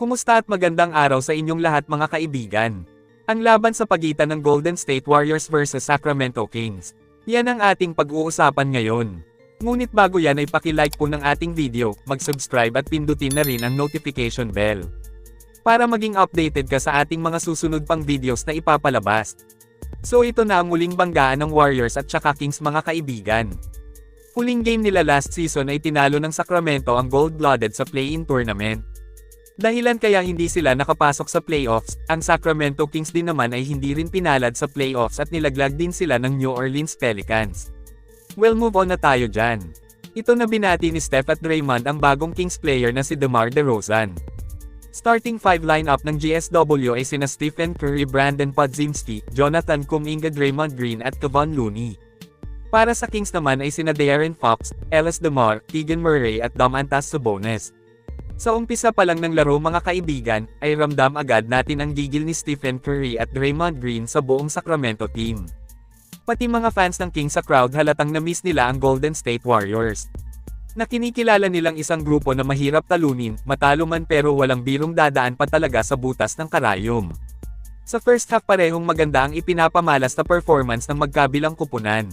Kumusta at magandang araw sa inyong lahat mga kaibigan. Ang laban sa pagitan ng Golden State Warriors versus Sacramento Kings. Yan ang ating pag-uusapan ngayon. Ngunit bago yan ay paki-like po ng ating video, mag-subscribe at pindutin na rin ang notification bell. Para maging updated ka sa ating mga susunod pang videos na ipapalabas. So ito na ang muling banggaan ng Warriors at saka Kings mga kaibigan. Huling game nila last season ay tinalo ng Sacramento ang gold-blooded sa play-in tournament. Dahilan kaya hindi sila nakapasok sa playoffs, ang Sacramento Kings din naman ay hindi rin pinalad sa playoffs at nilaglag din sila ng New Orleans Pelicans. Well move on na tayo dyan. Ito na binati ni Steph at Draymond ang bagong Kings player na si DeMar DeRozan. Starting five lineup ng GSW ay sina Stephen Curry, Brandon Podzinski, Jonathan Kuminga, Draymond Green at Kevon Looney. Para sa Kings naman ay sina De'Aaron Fox, Ellis DeMar, Keegan Murray at Domantas Sabonis. Sa umpisa pa lang ng laro mga kaibigan, ay ramdam agad natin ang gigil ni Stephen Curry at Draymond Green sa buong Sacramento team. Pati mga fans ng Kings sa crowd halatang na-miss nila ang Golden State Warriors. Na kinikilala nilang isang grupo na mahirap talunin, matalo man pero walang birong dadaan pa talaga sa butas ng karayom. Sa first half parehong maganda ang ipinapamalas na performance ng magkabilang kupunan.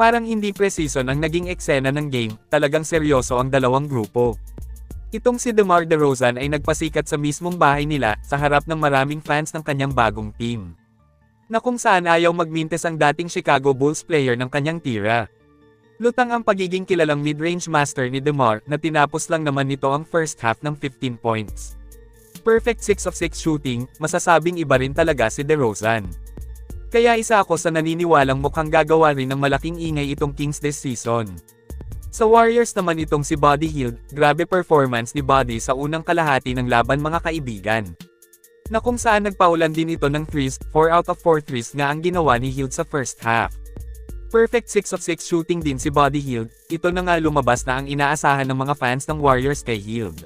Parang hindi precision ang naging eksena ng game, talagang seryoso ang dalawang grupo. Itong si DeMar DeRozan ay nagpasikat sa mismong bahay nila, sa harap ng maraming fans ng kanyang bagong team. Na kung saan ayaw magmintes ang dating Chicago Bulls player ng kanyang tira. Lutang ang pagiging kilalang mid-range master ni DeMar na tinapos lang naman nito ang first half ng 15 points. Perfect 6 of 6 shooting, masasabing iba rin talaga si DeRozan. Kaya isa ako sa naniniwalang mukhang gagawa rin ng malaking ingay itong Kings this season. Sa Warriors naman itong si Buddy Hield, grabe performance ni Buddy sa unang kalahati ng laban mga kaibigan. Na kung saan nagpaulan din ito ng threes, 4 out of 4 threes nga ang ginawa ni Hield sa first half. Perfect 6 of 6 shooting din si Buddy Hield, ito na nga lumabas na ang inaasahan ng mga fans ng Warriors kay Hield.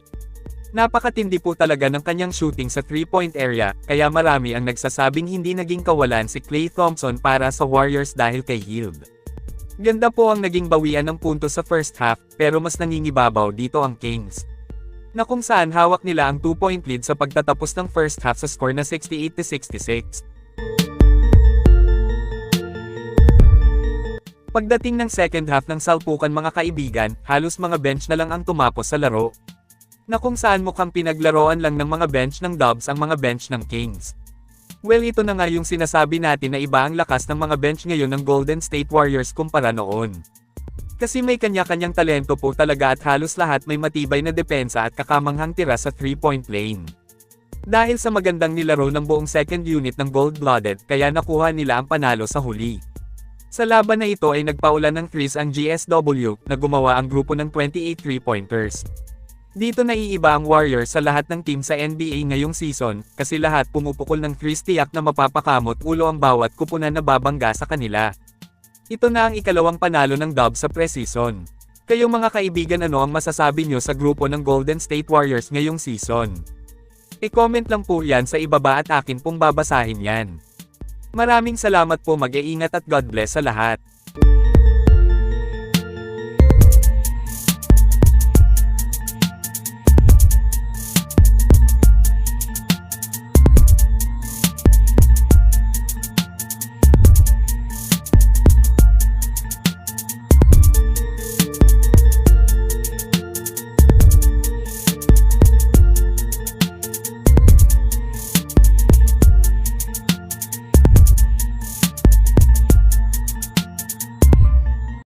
Napakatindi po talaga ng kanyang shooting sa 3-point area, kaya marami ang nagsasabing hindi naging kawalan si Klay Thompson para sa Warriors dahil kay Hield. Ganda po ang naging bawian ng puntos sa first half, pero mas nangingibabaw dito ang Kings. Na kung saan hawak nila ang 2-point lead sa pagtatapos ng first half sa score na 68-66. Pagdating ng second half ng salpukan mga kaibigan, halos mga bench na lang ang tumapos sa laro. Na kung saan mukhang pinaglaroan lang ng mga bench ng Dubs ang mga bench ng Kings. Well ito na nga yung sinasabi natin na iba ang lakas ng mga bench ngayon ng Golden State Warriors kumpara noon. Kasi may kanya-kanyang talento po talaga at halos lahat may matibay na depensa at kakamanghang tira sa 3-point lane. Dahil sa magandang nilaro ng buong second unit ng Gold-Blooded kaya nakuha nila ang panalo sa huli. Sa laban na ito ay nagpaulan ng threes ang GSW na gumawa ang grupo ng 28 3-pointers. Dito naiiba ang Warriors sa lahat ng team sa NBA ngayong season, kasi lahat pumupukol ng threes tiyak na mapapakamot ulo ang bawat kupunan na babangga sa kanila. Ito na ang ikalawang panalo ng Dubs sa preseason. Kayong mga kaibigan ano ang masasabi nyo sa grupo ng Golden State Warriors ngayong season? E-comment lang po yan sa ibaba at akin pong babasahin yan. Maraming salamat po mag-iingat at God bless sa lahat.